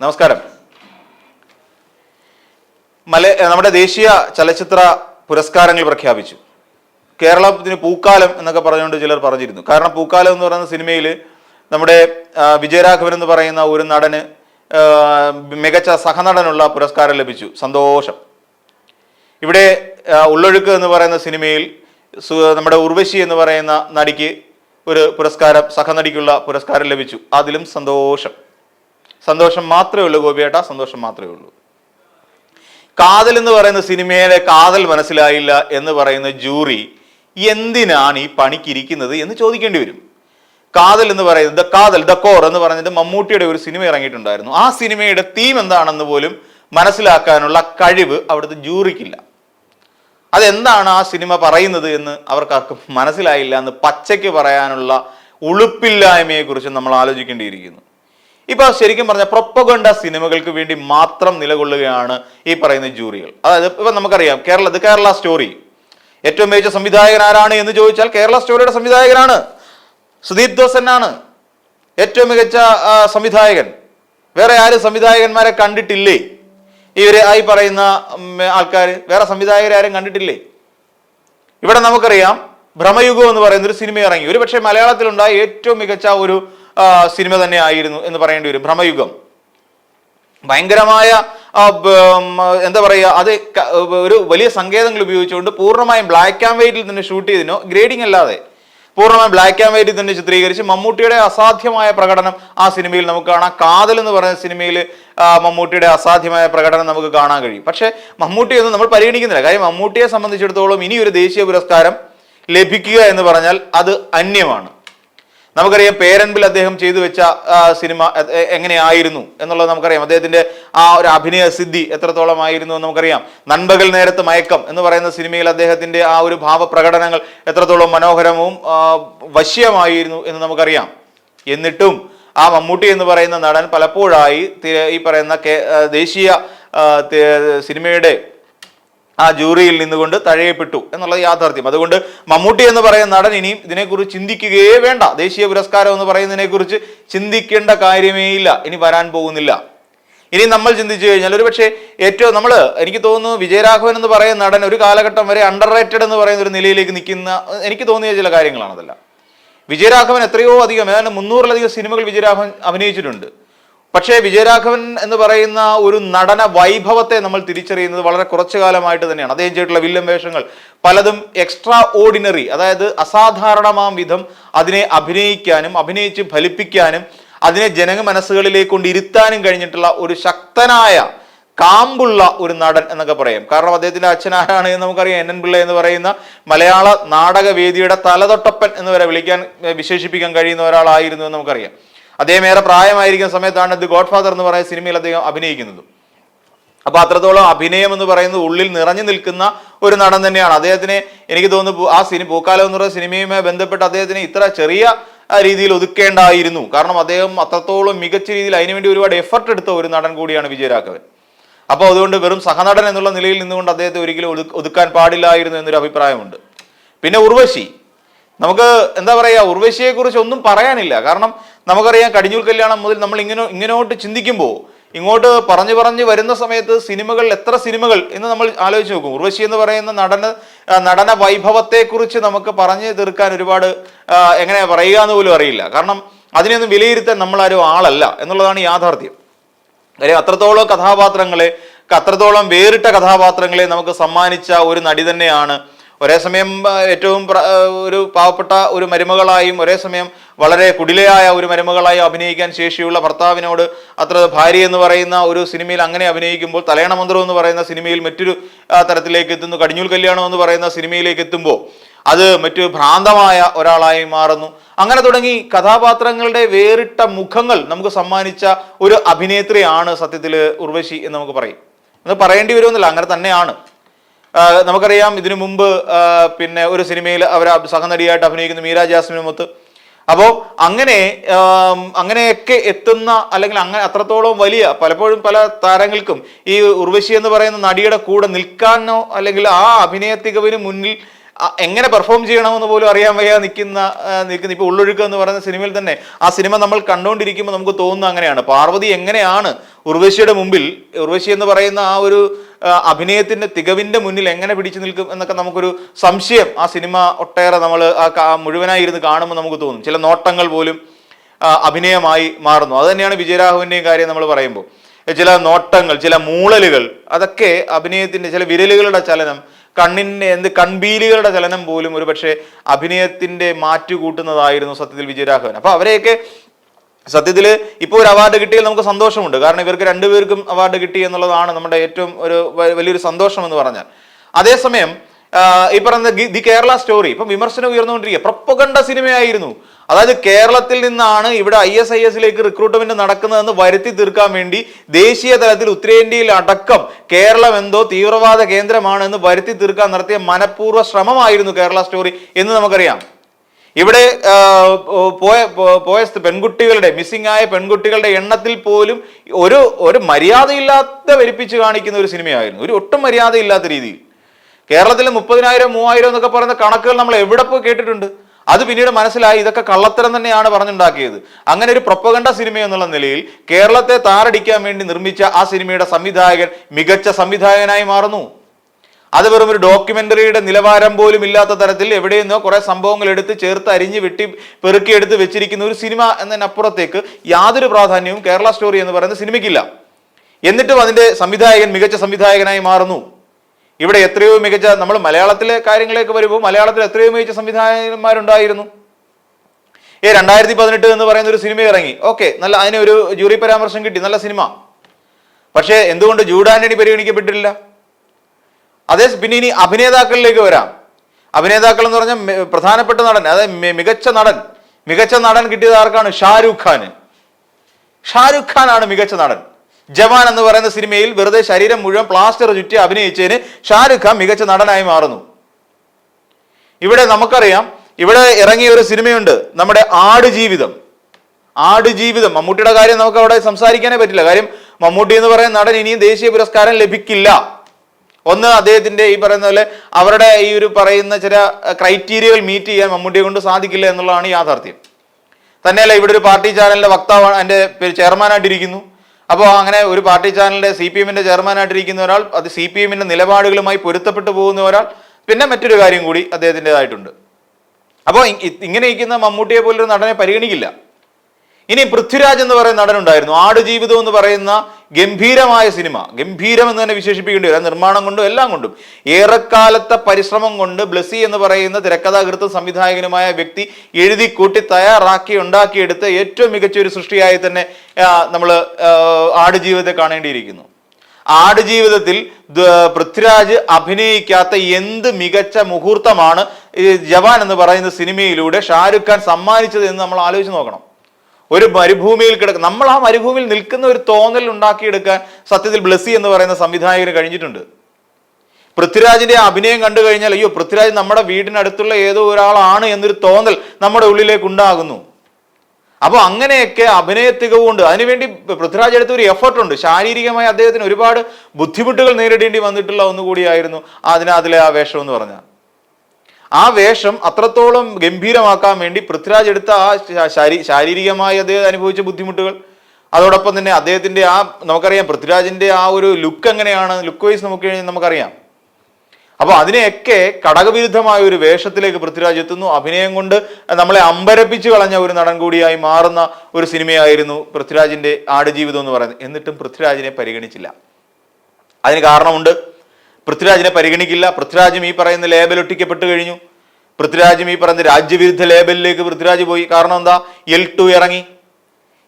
നമസ്കാരം. മല നമ്മുടെ ദേശീയ ചലച്ചിത്ര പുരസ്കാരങ്ങൾ പ്രഖ്യാപിച്ചു. കേരളത്തിന് പൂക്കാലം എന്നൊക്കെ പറഞ്ഞുകൊണ്ട് ചിലർ പറഞ്ഞിരുന്നു. കാരണം പൂക്കാലം എന്ന് പറയുന്ന സിനിമയിൽ നമ്മുടെ വിജയരാഘവൻ എന്ന് പറയുന്ന ഒരു നടന് മികച്ച സഹനടനുള്ള പുരസ്കാരം ലഭിച്ചു. സന്തോഷം. ഇവിടെ ഉള്ളൊഴുക്ക് എന്ന് പറയുന്ന സിനിമയിൽ നമ്മുടെ ഉർവശി എന്ന് പറയുന്ന നടിക്ക് ഒരു പുരസ്കാരം സഹനടിക്കുള്ള പുരസ്കാരം ലഭിച്ചു. അതിലും സന്തോഷം. സന്തോഷം മാത്രമേ ഉള്ളൂ ഗോപിയേട്ട സന്തോഷം മാത്രമേ ഉള്ളൂ. കാതൽ എന്ന് പറയുന്ന സിനിമയിലെ കാതൽ മനസ്സിലായില്ല എന്ന് പറയുന്ന ജൂറി എന്തിനാണ് ഈ പണിക്കിരിക്കുന്നത് എന്ന് ചോദിക്കേണ്ടി വരും. കാതൽ എന്ന് പറയുന്നത് കാതൽ ദ കോർ എന്ന് പറഞ്ഞിട്ട് മമ്മൂട്ടിയുടെ ഒരു സിനിമ ഇറങ്ങിയിട്ടുണ്ടായിരുന്നു. ആ സിനിമയുടെ തീം എന്താണെന്ന് പോലും മനസ്സിലാക്കാനുള്ള കഴിവ് അവിടുത്തെ ജൂറിക്കില്ല. അതെന്താണ് ആ സിനിമ പറയുന്നത് എന്ന് അവർക്കാർക്കും മനസ്സിലായില്ല എന്ന് പച്ചയ്ക്ക് പറയാനുള്ള ഉളുപ്പില്ലായ്മയെ കുറിച്ച് നമ്മൾ ആലോചിക്കേണ്ടിയിരിക്കുന്നു. ഇപ്പൊ ശരിക്കും പറഞ്ഞ പ്രൊപ്പഗണ്ട സിനിമകൾക്ക് വേണ്ടി മാത്രം നിലകൊള്ളുകയാണ് ഈ പറയുന്ന ജൂറികൾ. അതായത് ഇപ്പൊ നമുക്കറിയാം കേരള ഇത് കേരള സ്റ്റോറി ഏറ്റവും മികച്ച സംവിധായകൻ ആരാണ് എന്ന് ചോദിച്ചാൽ കേരള സ്റ്റോറിയുടെ സംവിധായകനാണ്. സുദീപ് ദോസനാണ് ഏറ്റവും മികച്ച സംവിധായകൻ. വേറെ ആരും സംവിധായകന്മാരെ കണ്ടിട്ടില്ലേ? ഇവർ ആയി പറയുന്ന ആൾക്കാർ വേറെ സംവിധായകരെ ആരും കണ്ടിട്ടില്ലേ? ഇവിടെ നമുക്കറിയാം ഭ്രമയുഗം എന്ന് പറയുന്ന ഒരു സിനിമ ഇറങ്ങി. ഒരു പക്ഷേ മലയാളത്തിലുണ്ടായ ഏറ്റവും മികച്ച ഒരു സിനിമ തന്നെ ആയിരുന്നു എന്ന് പറയേണ്ടി വരും. ഭ്രമയുഗം. ഭയങ്കരമായ എന്താ പറയുക അത് ഒരു വലിയ സങ്കേതങ്ങൾ ഉപയോഗിച്ചുകൊണ്ട് പൂർണമായും ബ്ലാക്ക് ആൻഡ് വൈറ്റിൽ തന്നെ ഷൂട്ട് ചെയ്തിനോ. ഗ്രേഡിംഗ് അല്ലാതെ പൂർണമായും ബ്ലാക്ക് ആൻഡ് വൈറ്റിൽ തന്നെ ചിത്രീകരിച്ച് മമ്മൂട്ടിയുടെ അസാധ്യമായ പ്രകടനം ആ സിനിമയിൽ നമുക്ക് കാണാം. കാതൽ എന്ന് പറയുന്ന സിനിമയിൽ മമ്മൂട്ടിയുടെ അസാധ്യമായ പ്രകടനം നമുക്ക് കാണാൻ കഴിയും. പക്ഷേ മമ്മൂട്ടിയൊന്നും നമ്മൾ പരിഗണിക്കുന്നില്ല. കാര്യം മമ്മൂട്ടിയെ സംബന്ധിച്ചിടത്തോളം ഇനി ഒരു ദേശീയ പുരസ്കാരം ലഭിക്കുക എന്ന് പറഞ്ഞാൽ അത് അന്യമാണ്. നമുക്കറിയാം പേരൻപിൽ അദ്ദേഹം ചെയ്തു വെച്ച സിനിമ എങ്ങനെയായിരുന്നു എന്നുള്ളത് നമുക്കറിയാം. അദ്ദേഹത്തിന്റെ ആ ഒരു അഭിനയ സിദ്ധി എത്രത്തോളം ആയിരുന്നു എന്ന് നമുക്കറിയാം. നൻപകൽ നേരത്ത് മയക്കം എന്ന് പറയുന്ന സിനിമയിൽ അദ്ദേഹത്തിന്റെ ആ ഒരു ഭാവപ്രകടനങ്ങൾ എത്രത്തോളം മനോഹരവും വശ്യമായിരുന്നു എന്ന് നമുക്കറിയാം. എന്നിട്ടും ആ മമ്മൂട്ടി എന്ന് പറയുന്ന നടൻ പലപ്പോഴായി ഈ പറയുന്ന ദേശീയ സിനിമയുടെ ആ ജൂറിയിൽ നിന്നുകൊണ്ട് തഴയപ്പെട്ടു എന്നുള്ളത് യാഥാർത്ഥ്യം. അതുകൊണ്ട് മമ്മൂട്ടി എന്ന് പറയുന്ന നടൻ ഇനിയും ഇതിനെക്കുറിച്ച് ചിന്തിക്കുകയേ വേണ്ട. ദേശീയ പുരസ്കാരം എന്ന് പറയുന്നതിനെക്കുറിച്ച് ചിന്തിക്കേണ്ട കാര്യമേ ഇല്ല. ഇനി വരാൻ പോകുന്നില്ല. ഇനി നമ്മൾ ചിന്തിച്ചു കഴിഞ്ഞാൽ ഒരു പക്ഷേ ഏറ്റവും നമ്മൾ എനിക്ക് തോന്നുന്നു വിജയരാഘവൻ എന്ന് പറയുന്ന നടൻ ഒരു കാലഘട്ടം വരെ അണ്ടർ റേറ്റഡ് എന്ന് പറയുന്ന ഒരു നിലയിലേക്ക് നിൽക്കുന്ന എനിക്ക് തോന്നിയ ചില കാര്യങ്ങളാണ് വിജയരാഘവൻ എത്രയോ അധികം ഏതാണ്ട് മുന്നൂറിലധികം സിനിമകൾ വിജയരാഘവൻ അഭിനയിച്ചിട്ടുണ്ട്. പക്ഷേ വിജയരാഘവൻ എന്ന് പറയുന്ന ഒരു നടന വൈഭവത്തെ നമ്മൾ തിരിച്ചറിയുന്നത് വളരെ കുറച്ചു കാലമായിട്ട് തന്നെയാണ്. അദ്ദേഹം ചെയ്തിട്ടുള്ള വില്ലൻ വേഷങ്ങൾ പലതും എക്സ്ട്രാ ഓർഡിനറി അതായത് അസാധാരണമാം വിധം അതിനെ അഭിനയിക്കാനും അഭിനയിച്ച് ഫലിപ്പിക്കാനും അതിനെ ജനങ്ങ മനസ്സുകളിലേക്ക് കൊണ്ട് ഇരുത്താനും കഴിഞ്ഞിട്ടുള്ള ഒരു ശക്തനായ കാമ്പുള്ള ഒരു നടൻ എന്നൊക്കെ പറയാം. കാരണം അദ്ദേഹത്തിന്റെ അച്ഛൻ ആരാണ് എന്ന് നമുക്കറിയാം. എൻ എൻ പിള്ള എന്ന് പറയുന്ന മലയാള നാടകവേദിയുടെ തലതൊട്ടപ്പൻ എന്ന് വരെ വിളിക്കാൻ വിശേഷിപ്പിക്കാൻ കഴിയുന്ന ഒരാളായിരുന്നു എന്ന് നമുക്കറിയാം. അദ്ദേഹം ഏറെ പ്രായമായിരിക്കുന്ന സമയത്താണ് ദി ഗോഡ് ഫാദർ എന്ന് പറയുന്ന സിനിമയിൽ അദ്ദേഹം അഭിനയിക്കുന്നത്. അപ്പൊ അത്രത്തോളം അഭിനയം എന്ന് പറയുന്നത് ഉള്ളിൽ നിറഞ്ഞു നിൽക്കുന്ന ഒരു നടൻ തന്നെയാണ്. അദ്ദേഹത്തിന് എനിക്ക് തോന്നുന്നു ആ സിനിമ പൂക്കാലം എന്ന് പറയുന്ന സിനിമയുമായി ബന്ധപ്പെട്ട് അദ്ദേഹത്തിന് ഇത്ര ചെറിയ രീതിയിൽ ഒതുക്കേണ്ടായിരുന്നു. കാരണം അദ്ദേഹം അത്രത്തോളം മികച്ച രീതിയിൽ അതിനുവേണ്ടി ഒരുപാട് എഫർട്ട് എടുത്ത ഒരു നടൻ കൂടിയാണ് വിജയരാഘവൻ. അപ്പോൾ അതുകൊണ്ട് വെറും സഹനടൻ എന്നുള്ള നിലയിൽ നിന്നുകൊണ്ട് അദ്ദേഹത്തെ ഒരിക്കലും ഒതു- ഒതുക്കാൻ പാടില്ലായിരുന്നു എന്നൊരു അഭിപ്രായമുണ്ട്. പിന്നെ ഉർവശി. നമുക്ക് എന്താ പറയുക ഉർവശിയെ കുറിച്ച് ഒന്നും പറയാനില്ല. കാരണം നമുക്കറിയാം കടിഞ്ഞൂൽ കല്യാണം മുതൽ നമ്മൾ ഇങ്ങനെ ഇങ്ങനോട്ട് ചിന്തിക്കുമ്പോൾ ഇങ്ങോട്ട് പറഞ്ഞു പറഞ്ഞു വരുന്ന സമയത്ത് സിനിമകൾ എത്ര സിനിമകൾ എന്ന് നമ്മൾ ആലോചിച്ച് നോക്കും. ഉർവശി എന്ന് പറയുന്ന നടന നടന വൈഭവത്തെക്കുറിച്ച് നമുക്ക് പറഞ്ഞു തീർക്കാൻ ഒരുപാട് എങ്ങനെ പറയുക എന്ന് പോലും അറിയില്ല. കാരണം അതിനെയൊന്നും വിലയിരുത്താൻ നമ്മളാരും ആളല്ല എന്നുള്ളതാണ് യാഥാർത്ഥ്യം. കാര്യം അത്രത്തോളം കഥാപാത്രങ്ങളെ അത്രത്തോളം വേറിട്ട കഥാപാത്രങ്ങളെ നമുക്ക് സമ്മാനിച്ച ഒരു നടി തന്നെയാണ് ഒരേ സമയം ഏറ്റവും ഒരു പാവപ്പെട്ട ഒരു മരുമകളായും ഒരേ സമയം വളരെ കുടിലയായ ഒരു മരുമകളായും അഭിനയിക്കാൻ ശേഷിയുള്ള ഭർത്താവിനോട് അത്ര ഭാര്യ എന്ന് പറയുന്ന ഒരു സിനിമയിൽ അങ്ങനെ അഭിനയിക്കുമ്പോൾ തലയണ മന്ത്രം എന്ന് പറയുന്ന സിനിമയിൽ മറ്റൊരു തരത്തിലേക്ക് എത്തുന്നു കടിഞ്ഞൂൽ കല്യാണം എന്ന് പറയുന്ന സിനിമയിലേക്ക് എത്തുമ്പോൾ അത് മറ്റു ഭ്രാന്തമായ ഒരാളായി മാറുന്നു. അങ്ങനെ തുടങ്ങി കഥാപാത്രങ്ങളുടെ വേറിട്ട മുഖങ്ങൾ നമുക്ക് സമ്മാനിച്ച ഒരു അഭിനേത്രിയാണ് സത്യത്തിൽ ഉർവശി എന്ന് നമുക്ക് പറയും. എന്ന് പറയേണ്ടി വരുമെന്നില്ല അങ്ങനെ തന്നെയാണ്. നമുക്കറിയാം ഇതിനു മുമ്പ് പിന്നെ ഒരു സിനിമയിൽ അവർ സഹനടിയായിട്ട് അഭിനയിക്കുന്ന മീര ജാസ്മിനുമൊത്ത് അപ്പോൾ അങ്ങനെ അങ്ങനെയൊക്കെ എത്തുന്ന അല്ലെങ്കിൽ അങ്ങനെ അത്രത്തോളം വലിയ പലപ്പോഴും പല താരങ്ങൾക്കും ഈ ഉർവശി എന്ന് പറയുന്ന നടിയുടെ കൂടെ നിൽക്കാനോ അല്ലെങ്കിൽ ആ അഭിനയത്തികവിന് മുന്നിൽ എങ്ങനെ പെർഫോം ചെയ്യണമെന്ന് പോലും അറിയാൻ വയ്യ നിൽക്കുന്ന നിൽക്കുന്ന ഇപ്പൊ ഉള്ളൊഴുക്ക് എന്ന് പറയുന്ന സിനിമയിൽ തന്നെ ആ സിനിമ നമ്മൾ കണ്ടുകൊണ്ടിരിക്കുമ്പോൾ നമുക്ക് തോന്നുന്നത് അങ്ങനെയാണ്. പാർവതി എങ്ങനെയാണ് ഉർവശിയുടെ മുമ്പിൽ ഉർവശി എന്ന് പറയുന്ന ആ ഒരു അഭിനയത്തിന്റെ തികവിന്റെ മുന്നിൽ എങ്ങനെ പിടിച്ചു നിൽക്കും എന്നൊക്കെ നമുക്കൊരു സംശയം ആ സിനിമ ഒട്ടേറെ നമ്മൾ ആ മുഴുവനായി ഇരുന്ന് കാണുമ്പോൾ നമുക്ക് തോന്നും. ചില നോട്ടങ്ങൾ പോലും അഭിനയമായി മാറുന്നു. അത് തന്നെയാണ് വിജയരാഘവന്റെയും കാര്യം നമ്മൾ പറയുമ്പോൾ. ചില നോട്ടങ്ങൾ ചില മൂളലുകൾ അതൊക്കെ അഭിനയത്തിന്റെ ചില വിരലുകളുടെ ചലനം കണ്ണിന്റെ എന്ത് കൺബീലുകളുടെ ചലനം പോലും ഒരു പക്ഷേ അഭിനയത്തിന്റെ മാറ്റുകൂട്ടുന്നതായിരുന്നു സത്യത്തിൽ വിജയരാഘവൻ. അപ്പൊ അവരെയൊക്കെ സത്യത്തിൽ ഇപ്പോൾ ഒരു അവാർഡ് കിട്ടിയാൽ നമുക്ക് സന്തോഷമുണ്ട്. കാരണം ഇവർക്ക് രണ്ടുപേർക്കും അവാർഡ് കിട്ടി എന്നുള്ളതാണ് നമ്മുടെ ഏറ്റവും ഒരു വലിയൊരു സന്തോഷം എന്ന് പറഞ്ഞാൽ. അതേസമയം ഈ പറയുന്ന ദി കേരള സ്റ്റോറി ഇപ്പം വിമർശനം ഉയർന്നുകൊണ്ടിരിക്കുക പ്രൊപ്പകണ്ട സിനിമയായിരുന്നു. അതായത് കേരളത്തിൽ നിന്നാണ് ഇവിടെ ഐ എസ് ഐ എസിലേക്ക് റിക്രൂട്ട്മെന്റ് നടക്കുന്നതെന്ന് വരുത്തി തീർക്കാൻ വേണ്ടി ദേശീയ തലത്തിൽ ഉത്തരേന്ത്യയിൽ അടക്കം കേരളം എന്തോ തീവ്രവാദ കേന്ദ്രമാണ് എന്ന് വരുത്തി തീർക്കാൻ നടത്തിയ മനഃപൂർവ ശ്രമമായിരുന്നു കേരള സ്റ്റോറി എന്ന് നമുക്കറിയാം. ഇവിടെ പോയ പോയ പെൺകുട്ടികളുടെ മിസ്സിംഗ് ആയ പെൺകുട്ടികളുടെ എണ്ണത്തിൽ പോലും ഒരു ഒരു മര്യാദയില്ലാത്ത വലിപ്പിച്ച് കാണിക്കുന്ന ഒരു സിനിമയായിരുന്നു. ഒരു ഒട്ടും മര്യാദയില്ലാത്ത രീതിയിൽ. കേരളത്തിലെ മുപ്പതിനായിരം മൂവായിരം എന്നൊക്കെ പറയുന്ന കണക്കുകൾ നമ്മൾ എവിടെ പോയി കേട്ടിട്ടുണ്ട്? അത് പിന്നീട് മനസ്സിലായി. ഇതൊക്കെ കള്ളത്തരം തന്നെയാണ് പറഞ്ഞുണ്ടാക്കിയത്. അങ്ങനെ ഒരു പ്രൊപ്പഗണ്ട സിനിമ എന്നുള്ള നിലയിൽ കേരളത്തെ താറടിക്കാൻ വേണ്ടി നിർമ്മിച്ച ആ സിനിമയുടെ സംവിധായകൻ മികച്ച സംവിധായകനായി മാറുന്നു. അത് വെറും ഒരു ഡോക്യുമെന്ററിയുടെ നിലവാരം പോലും ഇല്ലാത്ത തരത്തിൽ എവിടെ നിന്നോ കുറെ സംഭവങ്ങൾ എടുത്ത് ചേർത്ത് അരിഞ്ഞ് വെട്ടി പെറുക്കിയെടുത്ത് വെച്ചിരിക്കുന്ന ഒരു സിനിമ എന്നതിനപ്പുറത്തേക്ക് യാതൊരു പ്രാധാന്യവും കേരള സ്റ്റോറി എന്ന് പറയുന്ന സിനിമയ്ക്കില്ല. എന്നിട്ടും അതിന്റെ സംവിധായകൻ മികച്ച സംവിധായകനായി മാറുന്നു. ഇവിടെ എത്രയോ മികച്ച നമ്മൾ മലയാളത്തിലെ കാര്യങ്ങളിലേക്ക് വരുമ്പോൾ മലയാളത്തിൽ എത്രയോ മികച്ച സംവിധായകന്മാരുണ്ടായിരുന്നു. ഏ രണ്ടായിരത്തി പതിനെട്ട് എന്ന് പറയുന്ന ഒരു സിനിമ ഇറങ്ങി. ഓക്കെ നല്ല അതിന് ഒരു ജൂറി പരാമർശം കിട്ടി നല്ല സിനിമ. പക്ഷേ എന്തുകൊണ്ട് ജൂഡ് പരിഗണിക്കപ്പെട്ടിട്ടില്ല? അതേ പിന്നെ ഇനി അഭിനേതാക്കളിലേക്ക് വരാം. അഭിനേതാക്കൾ എന്ന് പറഞ്ഞാൽ പ്രധാനപ്പെട്ട നടൻ അതായത് മികച്ച നടൻ. മികച്ച നടൻ കിട്ടിയത് ആർക്കാണ്? ഷാരൂഖ് ഖാന്. ഷാരൂഖ് ഖാനാണ് മികച്ച നടൻ. ജവാൻ എന്ന് പറയുന്ന സിനിമയിൽ വെറുതെ ശരീരം മുഴുവൻ പ്ലാസ്റ്റർ ചുറ്റി അഭിനയിച്ചതിന് ഷാരൂഖ് ഖാൻ മികച്ച നടനായി മാറുന്നു. ഇവിടെ നമുക്കറിയാം ഇവിടെ ഇറങ്ങിയ ഒരു സിനിമയുണ്ട് നമ്മുടെ ആടുജീവിതം. ആടുജീവിതം. മമ്മൂട്ടിയുടെ കാര്യം നമുക്ക് അവിടെ സംസാരിക്കാനേ പറ്റില്ല. കാര്യം മമ്മൂട്ടി എന്ന് പറയുന്ന നടൻ ഇനിയും ദേശീയ പുരസ്കാരം ലഭിക്കില്ല. ഒന്ന് അദ്ദേഹത്തിന്റെ ഈ പറയുന്ന പോലെ അവരുടെ ഈ ഒരു പറയുന്ന ചില ക്രൈറ്റീരിയകൾ മീറ്റ് ചെയ്യാൻ മമ്മൂട്ടിയെ കൊണ്ട് സാധിക്കില്ല എന്നുള്ളതാണ് യാഥാർത്ഥ്യം. തന്നെയല്ല ഇവിടെ ഒരു പാർട്ടി ചാനലിന്റെ വക്താവാണ് എന്റെ ചെയർമാനായിട്ടിരിക്കുന്നു. അപ്പോൾ അങ്ങനെ ഒരു പാർട്ടി ചാനലിന്റെ സി പി എമ്മിന്റെ ചെയർമാനായിട്ടിരിക്കുന്ന ഒരാൾ അത് സി പി എമ്മിന്റെ നിലപാടുകളുമായി പൊരുത്തപ്പെട്ടു പോകുന്ന ഒരാൾ പിന്നെ മറ്റൊരു കാര്യം കൂടി അദ്ദേഹത്തിന്റെതായിട്ടുണ്ട് അപ്പോൾ ഇങ്ങനെ ഇരിക്കുന്ന മമ്മൂട്ടിയെ പോലൊരു നടനെ പരിഗണിക്കില്ല. ഇനി പൃഥ്വിരാജ് എന്ന് പറയുന്ന നടനുണ്ടായിരുന്നു. ആടുജീവിതം എന്ന് പറയുന്ന ഗംഭീരമായ സിനിമ. ഗംഭീരം എന്ന് തന്നെ വിശേഷിപ്പിക്കേണ്ടി വരും. നിർമ്മാണം കൊണ്ടും എല്ലാം കൊണ്ടും. ഏറെക്കാലത്തെ പരിശ്രമം കൊണ്ട് ബ്ലസി എന്ന് പറയുന്ന തിരക്കഥാകൃത്തും സംവിധായകനുമായ വ്യക്തി എഴുതി കൂട്ടി തയ്യാറാക്കി ഉണ്ടാക്കിയെടുത്ത ഏറ്റവും മികച്ച ഒരു സൃഷ്ടിയായി തന്നെ നമ്മൾ ആടുജീവിതത്തെ കാണേണ്ടിയിരിക്കുന്നു. ആടുജീവിതത്തിൽ പൃഥ്വിരാജ് അഭിനയിക്കാത്ത എന്ത് മികച്ച മുഹൂർത്തമാണ് ജവാൻ എന്ന് പറയുന്ന സിനിമയിലൂടെ ഷാരുഖ് ഖാൻ സമ്മാനിച്ചത് എന്ന് നമ്മൾ ആലോചിച്ച് നോക്കണം. ഒരു മരുഭൂമിയിൽ കിടക്കുന്ന നമ്മൾ ആ മരുഭൂമിയിൽ നിൽക്കുന്ന ഒരു തോന്നൽ ഉണ്ടാക്കിയെടുക്കാൻ സത്യത്തിൽ ബ്ലസ്സി എന്ന് പറയുന്ന സംവിധായകന് കഴിഞ്ഞിട്ടുണ്ട്. പൃഥ്വിരാജിന്റെ അഭിനയം കണ്ടു കഴിഞ്ഞാൽ അയ്യോ പൃഥ്വിരാജ് നമ്മുടെ വീടിനടുത്തുള്ള ഏതോ ഒരാളാണ് എന്നൊരു തോന്നൽ നമ്മുടെ ഉള്ളിലേക്ക് ഉണ്ടാകുന്നു അപ്പോൾ അങ്ങനെയൊക്കെ അഭിനയ തികവുണ്ട് അതിനുവേണ്ടി പൃഥ്വിരാജ് എടുത്ത ഒരു എഫർട്ട് ഉണ്ട്. ശാരീരികമായി അദ്ദേഹത്തിന് ഒരുപാട് ബുദ്ധിമുട്ടുകൾ നേരിടേണ്ടി വന്നിട്ടുള്ള ഒന്നുകൂടിയായിരുന്നു അതിന് അതിലെ ആ വേഷം എന്ന് പറഞ്ഞാൽ. ആ വേഷം അത്രത്തോളം ഗംഭീരമാക്കാൻ വേണ്ടി പൃഥ്വിരാജ് എടുത്ത ആ ശാരീ ശാരീരികമായി അദ്ദേഹം അനുഭവിച്ച ബുദ്ധിമുട്ടുകൾ. അതോടൊപ്പം തന്നെ അദ്ദേഹത്തിന്റെ ആ നമുക്കറിയാം പൃഥ്വിരാജിന്റെ ആ ഒരു ലുക്ക് എങ്ങനെയാണ്? ലുക്ക് വൈസ് നമുക്ക് നമുക്കറിയാം. അപ്പൊ അതിനെയൊക്കെ ഘടകവിരുദ്ധമായ ഒരു വേഷത്തിലേക്ക് പൃഥ്വിരാജ് എത്തുന്നു. അഭിനയം കൊണ്ട് നമ്മളെ അമ്പരപ്പിച്ചു കളഞ്ഞ ഒരു നടൻ കൂടിയായി മാറുന്ന ഒരു സിനിമയായിരുന്നു പൃഥ്വിരാജിന്റെ ആടുജീവിതം എന്ന് പറയുന്നത്. എന്നിട്ടും പൃഥ്വിരാജിനെ പരിഗണിച്ചില്ല. അതിന് കാരണമുണ്ട്. പൃഥ്വിരാജിനെ പരിഗണിക്കില്ല. പൃഥ്വിരാജും ഈ പറയുന്ന ലേബൽ ഒട്ടിക്കപ്പെട്ട് കഴിഞ്ഞു. പൃഥ്വിരാജും ഈ പറയുന്ന രാജ്യവിരുദ്ധ ലേബലിലേക്ക് പൃഥ്വിരാജ് പോയി. കാരണം എന്താ? എൽ ടു ഇറങ്ങി.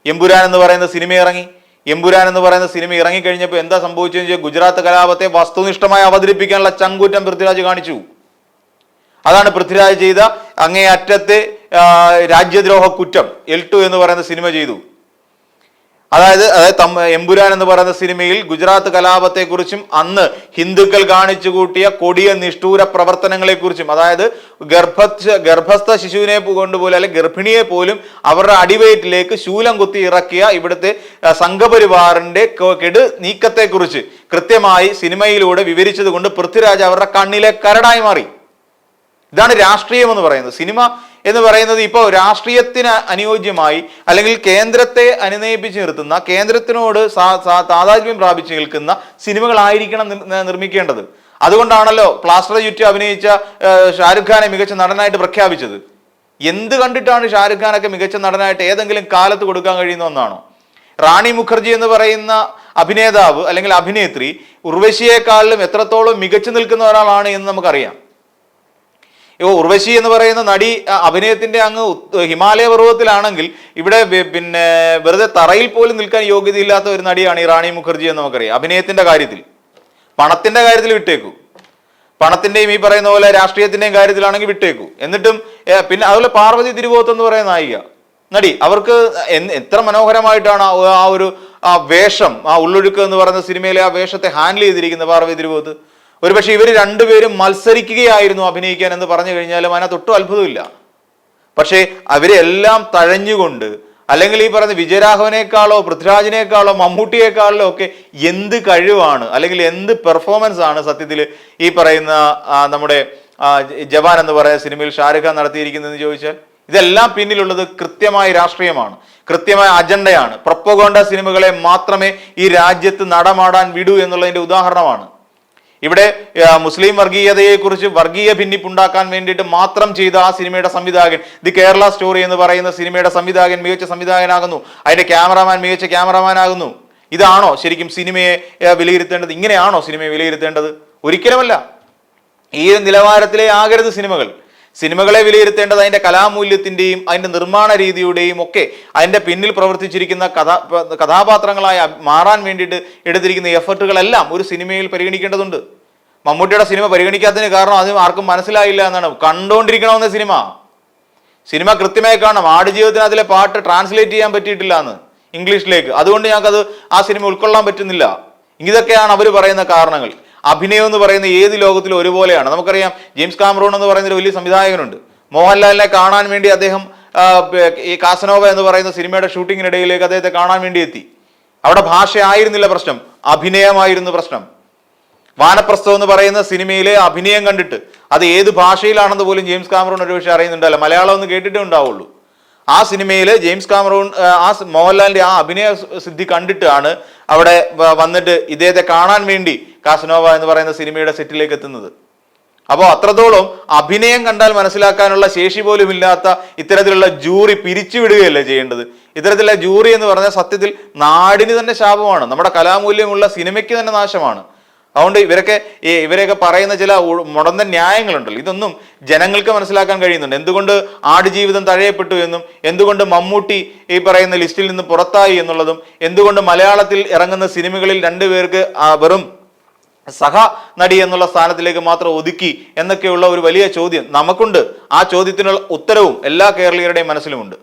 എമ്പുരാൻ എന്ന് പറയുന്ന സിനിമ ഇറങ്ങി. എമ്പുരാൻ എന്ന് പറയുന്ന സിനിമ ഇറങ്ങിക്കഴിഞ്ഞപ്പോൾ എന്താ സംഭവിച്ചതെന്ന് വെച്ചാൽ ഗുജറാത്ത് കലാപത്തെ വസ്തുനിഷ്ഠമായി അവതരിപ്പിക്കാനുള്ള ചങ്കൂറ്റം പൃഥ്വിരാജ് കാണിച്ചു. അതാണ് പൃഥ്വിരാജ് ചെയ്ത അങ്ങേ അറ്റത്തെ രാജ്യദ്രോഹ കുറ്റം എൽ ടു എന്ന് പറയുന്ന സിനിമ ചെയ്തു. അതായത് അതായത് എമ്പുരാൻ എന്ന് പറയുന്ന സിനിമയിൽ ഗുജറാത്ത് കലാപത്തെക്കുറിച്ചും അന്ന് ഹിന്ദുക്കൾ കാണിച്ചു കൂട്ടിയ കൊടിയ നിഷ്ഠൂര പ്രവർത്തനങ്ങളെക്കുറിച്ചും അതായത് ഗർഭ ഗർഭസ്ഥ ശിശുവിനെ കൊണ്ടുപോലെ അല്ലെങ്കിൽ അല്ലെ ഗർഭിണിയെ പോലും അവരുടെ അടിവയറ്റിലേക്ക് ശൂലം കുത്തി ഇറക്കിയ ഇവിടുത്തെ സംഘപരിവാറിന്റെ കെടു കെട് നീക്കത്തെക്കുറിച്ച് കൃത്യമായി സിനിമയിലൂടെ വിവരിച്ചത് കൊണ്ട് പൃഥ്വിരാജ് അവരുടെ കണ്ണിലെ കരടായി മാറി. ഇതാണ് രാഷ്ട്രീയം എന്ന് പറയുന്നത്. സിനിമ എന്ന് പറയുന്നത് ഇപ്പോൾ രാഷ്ട്രീയത്തിന് അനുയോജ്യമായി അല്ലെങ്കിൽ കേന്ദ്രത്തെ അനുനയിപ്പിച്ച് നിർത്തുന്ന കേന്ദ്രത്തിനോട് താതാത്മ്യം പ്രാപിച്ച് നിൽക്കുന്ന സിനിമകളായിരിക്കണം നിർ- നിർമ്മിക്കേണ്ടത്. അതുകൊണ്ടാണല്ലോ പ്ലാസ്റ്റർ ചുറ്റി അഭിനയിച്ച ഷാരുഖ് ഖാനെ മികച്ച നടനായിട്ട് പ്രഖ്യാപിച്ചത്. എന്ത് കണ്ടിട്ടാണ് ഷാരുഖ് ഖാനൊക്കെ മികച്ച നടനായിട്ട് ഏതെങ്കിലും കാലത്ത് കൊടുക്കാൻ കഴിയുന്ന ഒന്നാണോ? റാണി മുഖർജി എന്ന് പറയുന്ന അഭിനേതാവ് അല്ലെങ്കിൽ അഭിനേത്രി ഉർവശിയേക്കാളിലും എത്രത്തോളം മികച്ചു നിൽക്കുന്ന ഒരാളാണ് എന്ന് നമുക്കറിയാം. ഇപ്പൊ ഉർവശി എന്ന് പറയുന്ന നടി അഭിനയത്തിന്റെ അങ്ങ് ഹിമാലയ പർവതത്തിലാണെങ്കിൽ ഇവിടെ പിന്നെ വെറുതെ തറയിൽ പോലും നിൽക്കാൻ യോഗ്യതയില്ലാത്ത ഒരു നടിയാണ് ഈ റാണി മുഖർജി എന്ന് നമുക്കറിയാം അഭിനയത്തിന്റെ കാര്യത്തിൽ. പണത്തിന്റെ കാര്യത്തിൽ വിട്ടേക്കൂ. പണത്തിന്റെയും ഈ പറയുന്ന പോലെ രാഷ്ട്രീയത്തിന്റെയും കാര്യത്തിലാണെങ്കിൽ വിട്ടേക്കൂ. എന്നിട്ടും പിന്നെ അതുപോലെ പാർവതി തിരുവോത്ത് എന്ന് പറയുന്ന നായിക നടി അവർക്ക് എത്ര മനോഹരമായിട്ടാണ് ആ ഒരു ആ വേഷം ആ ഉള്ളൊഴുക്ക് എന്ന് പറയുന്ന സിനിമയിലെ ആ വേഷത്തെ ഹാൻഡിൽ ചെയ്തിരിക്കുന്ന പാർവതി തിരുവോത്ത്. ഒരുപക്ഷെ ഇവർ രണ്ടുപേരും മത്സരിക്കുകയായിരുന്നു അഭിനയിക്കാൻ എന്ന് പറഞ്ഞു കഴിഞ്ഞാലും അതിനകത്ത് ഒട്ടും അത്ഭുതമില്ല. പക്ഷേ അവരെ എല്ലാം തഴഞ്ഞുകൊണ്ട് അല്ലെങ്കിൽ ഈ പറയുന്ന വിജയരാഘവനേക്കാളോ പൃഥ്വിരാജിനേക്കാളോ മമ്മൂട്ടിയേക്കാളോ ഒക്കെ എന്ത് കഴിവാണ് അല്ലെങ്കിൽ എന്ത് പെർഫോമൻസ് ആണ് സത്യത്തിൽ ഈ പറയുന്ന നമ്മുടെ ജവാൻ എന്ന് പറയുന്ന സിനിമയിൽ ഷാരൂഖ് ഖാൻ നടത്തിയിരിക്കുന്നതെന്ന് ചോദിച്ചാൽ ഇതെല്ലാം പിന്നിലുള്ളത് കൃത്യമായ രാഷ്ട്രീയമാണ്. കൃത്യമായ അജണ്ടയാണ്. പ്രൊപ്പഗോണ്ട സിനിമകളെ മാത്രമേ ഈ രാജ്യത്ത് നടമാടാൻ വിടൂ എന്നുള്ളതിന്റെ ഉദാഹരണമാണ്. ഇവിടെ മുസ്ലിം വർഗീയതയെക്കുറിച്ച് വർഗീയ ഭിന്നിപ്പുണ്ടാക്കാൻ വേണ്ടിയിട്ട് മാത്രം ചെയ്ത ആ സിനിമയുടെ സംവിധായകൻ. ദി കേരള സ്റ്റോറി എന്ന് പറയുന്ന സിനിമയുടെ സംവിധായകൻ മികച്ച സംവിധായകനാകുന്നു. അതിന്റെ ക്യാമറാമാൻ മികച്ച ക്യാമറാമാൻ ആകുന്നു ഇതാണോ ശരിക്കും സിനിമയെ വിലയിരുത്തേണ്ടത്? ഇങ്ങനെയാണോ സിനിമയെ വിലയിരുത്തേണ്ടത്? ഒരിക്കലുമല്ല. ഈ നിലവാരത്തിലെ ആകരുത് സിനിമകൾ. സിനിമകളെ വിലയിരുത്തേണ്ടത് അതിന്റെ കലാമൂല്യത്തിന്റെയും അതിന്റെ നിർമ്മാണ രീതിയുടെയും ഒക്കെ അതിന്റെ പിന്നിൽ പ്രവർത്തിച്ചിരിക്കുന്ന കഥാ കഥാപാത്രങ്ങളായി മാറാൻ വേണ്ടിയിട്ട് എടുത്തിരിക്കുന്ന എഫർട്ടുകളെല്ലാം ഒരു സിനിമയിൽ പരിഗണിക്കേണ്ടതുണ്ട്. മമ്മൂട്ടിയുടെ സിനിമ പരിഗണിക്കാത്തതിന് കാരണം അത് ആർക്കും മനസ്സിലായില്ല എന്നാണ്. കണ്ടുകൊണ്ടിരിക്കണമെന്ന സിനിമ. സിനിമ കൃത്യമായി കാണണം. ആടുജീവിതത്തിന് അതിലെ പാട്ട് ട്രാൻസ്ലേറ്റ് ചെയ്യാൻ പറ്റിയിട്ടില്ല എന്ന്. ഇംഗ്ലീഷിലേക്ക്. അതുകൊണ്ട് ഞങ്ങൾക്കത് ആ സിനിമ ഉൾക്കൊള്ളാൻ പറ്റുന്നില്ല. ഇതൊക്കെയാണ് അവർ പറയുന്ന കാരണങ്ങൾ. അഭിനയം എന്ന് പറയുന്ന ഏത് ലോകത്തിലും ഒരുപോലെയാണ്. നമുക്കറിയാം ജെയിംസ് കാമറൂൺ എന്ന് പറയുന്ന ഒരു വലിയ സംവിധായകനുണ്ട്. മോഹൻലാലിനെ കാണാൻ വേണ്ടി അദ്ദേഹം ഈ കാസനോവ എന്ന് പറയുന്ന സിനിമയുടെ ഷൂട്ടിങ്ങിനിടയിലേക്ക് അദ്ദേഹത്തെ കാണാൻ വേണ്ടി എത്തി. അവിടെ ഭാഷയായിരുന്നില്ല പ്രശ്നം അഭിനയമായിരുന്നു പ്രശ്നം. വാനപ്രസ്ഥം എന്ന് പറയുന്ന സിനിമയിലെ അഭിനയം കണ്ടിട്ട് അത് ഏത് ഭാഷയിലാണെന്ന് പോലും ജെയിംസ് കാമറൂൺ ഒരു പക്ഷേ അറിയുന്നുണ്ടല്ലോ. മലയാളം ഒന്ന് കേട്ടിട്ടേ ഉണ്ടാവുള്ളൂ. ആ സിനിമയിൽ ജെയിംസ് കാമറൂൺ ആ, മോഹൻലാലിന്റെ ആ അഭിനയ സിദ്ധി കണ്ടിട്ടാണ് അവിടെ വന്നിട്ട് ഇദ്ദേഹത്തെ കാണാൻ വേണ്ടി കാസനോവ എന്ന് പറയുന്ന സിനിമയുടെ സെറ്റിലേക്ക് എത്തുന്നത്. അപ്പോൾ അത്രത്തോളം അഭിനയം കണ്ടാൽ മനസ്സിലാക്കാനുള്ള ശേഷി പോലും ഇല്ലാത്ത ഇത്തരത്തിലുള്ള ജൂറി പിരിച്ചുവിടുകയല്ലേ ചെയ്യേണ്ടത്? ഇത്തരത്തിലുള്ള ജൂറി എന്ന് പറഞ്ഞാൽ സത്യത്തിൽ നാടിന് തന്നെ ശാപമാണ്. നമ്മുടെ കലാമൂല്യമുള്ള സിനിമയ്ക്ക് തന്നെ നാശമാണ്. അതുകൊണ്ട് ഇവരൊക്കെ ഈ ഇവരെയൊക്കെ പറയുന്ന ചില മുടന്ത ന്യായങ്ങളുണ്ടല്ലോ. ഇതൊന്നും ജനങ്ങൾക്ക് മനസ്സിലാക്കാൻ കഴിയുന്നുണ്ട്. എന്തുകൊണ്ട് ആടുജീവിതം തഴയപ്പെട്ടു എന്നും എന്തുകൊണ്ട് മമ്മൂട്ടി ഈ പറയുന്ന ലിസ്റ്റിൽ നിന്ന് പുറത്തായി എന്നുള്ളതും എന്തുകൊണ്ട് മലയാളത്തിൽ ഇറങ്ങുന്ന സിനിമകളിൽ രണ്ടുപേർക്ക് വെറും സഹ നടി എന്നുള്ള സ്ഥാനത്തിലേക്ക് മാത്രം ഒതുക്കി എന്നൊക്കെയുള്ള ഒരു വലിയ ചോദ്യം നമുക്കുണ്ട്. ആ ചോദ്യത്തിനുള്ള ഉത്തരവും എല്ലാ കേരളീയരുടെയും മനസ്സിലുമുണ്ട്.